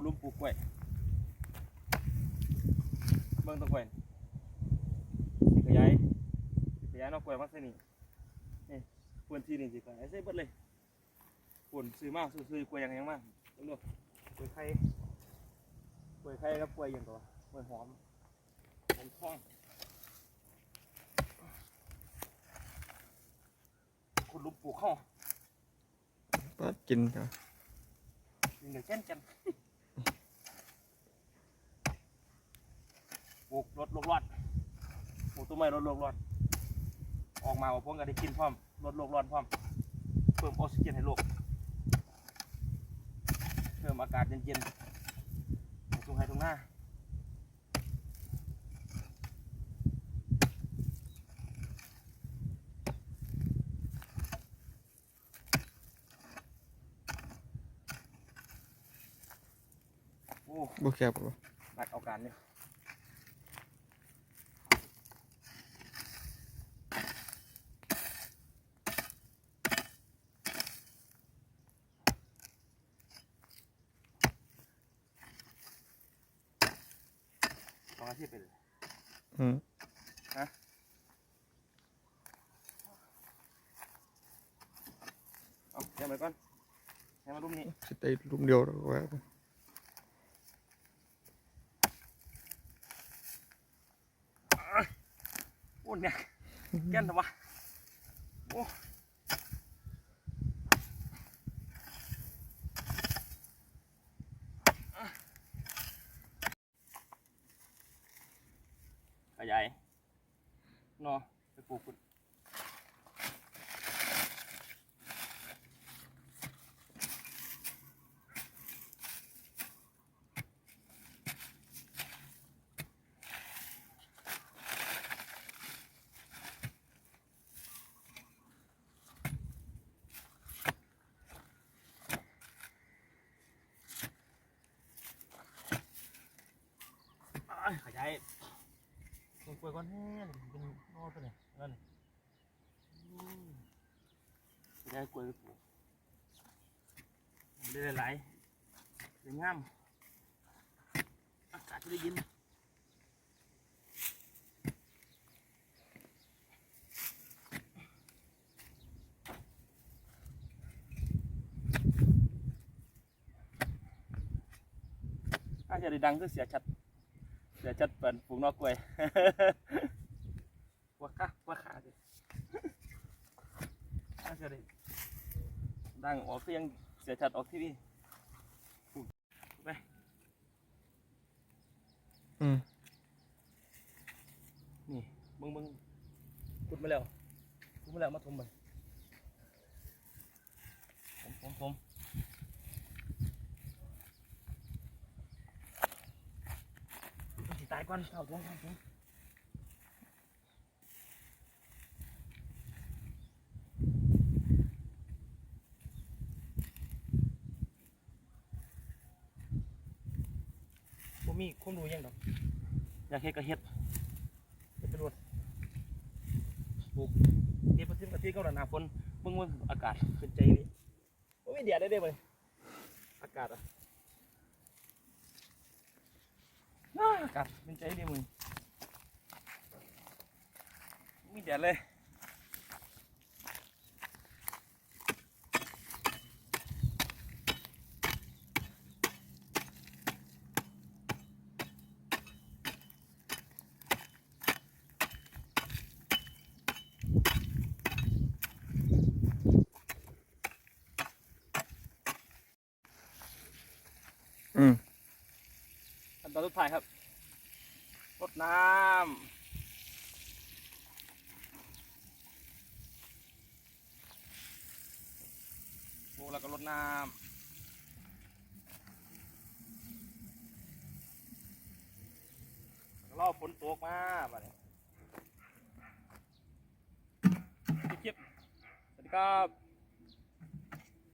ดหลุมปลูกกล้วยเบิ่งต้นกล้วยสิขยายสิขยายเนอกกล้วยมาใส่นี่นี่พื้นที่นี่สิขยายใส่เบิดเลยปุ่นซื้อมาซื้อซื้อกล้วยอย่างยังมากเบิ่งดูกล้วยไข่กล้วยไข่กับกล้วยหยังตัวกล้วยหอมหอมทองขุดหลุมปลูกเข้าปลากินครับยิงเดี๋ยวเช่นกันปลู กรถลกรอดปลูกต้นไม้รถลกรอด ออกมาว่าพวกกันได้กินพร้อมรถโลกรอนพร้อม เพิ่มออกซิเจนให้โลก เพิ่มอากาศเย็นๆในทุ่งไร่ทุ่งนาโอ้บ่แคบบ่ตักเอาการเนี่ย สองอาทิตย์ไปเลยอืมเอาเดี๋ยวไปก่อนให้มารุ่มนี้สิได้ลุมเดียวแล้วก็ว่าโอ้เนี่ยแก่นทำวะโอ้ ขยายเนอไปปลูกคุณขยาย กล้วยก่อนแน่เป็นนอตัวเนี่ยนั่นอืมขยายกล้วยไปปลูกได้หลายๆได้งามอากาศจะได้เยินอาจจะได้ดังคือเสียชัด เสียชัดเปิดปลูกนอกกล้วยวัวขาวัวขาดิอาจจะได้ดังออกเสียงเสียชัดออกทีวีปลูกไปอืมนี่มึงมึงขุดมาแล้วขุดมาแล้วมาถมไปผมผมผมมันสิ ตายก่อนเอาถมถมถมผมมีความรู้ยังดอกอยากเฮ็ดก็เฮ็ดเฮ็ดไปรวดปลูกเฮ็ดประทิมกะทิเขาหนาฝนเบิ่งว่าอากาศเป็นใจนี่โอ้ยเดียดได้เด้เลยอากาศอะอ้าอา กาศเป็นใจดีมึงมีแดดเลยอืมขั้นตอนสุดท้ายครับ รดน้ำปลูกแล้วก็รดน้ำรอฝนตกมาบัดนี้คลิปสวัสดีครับ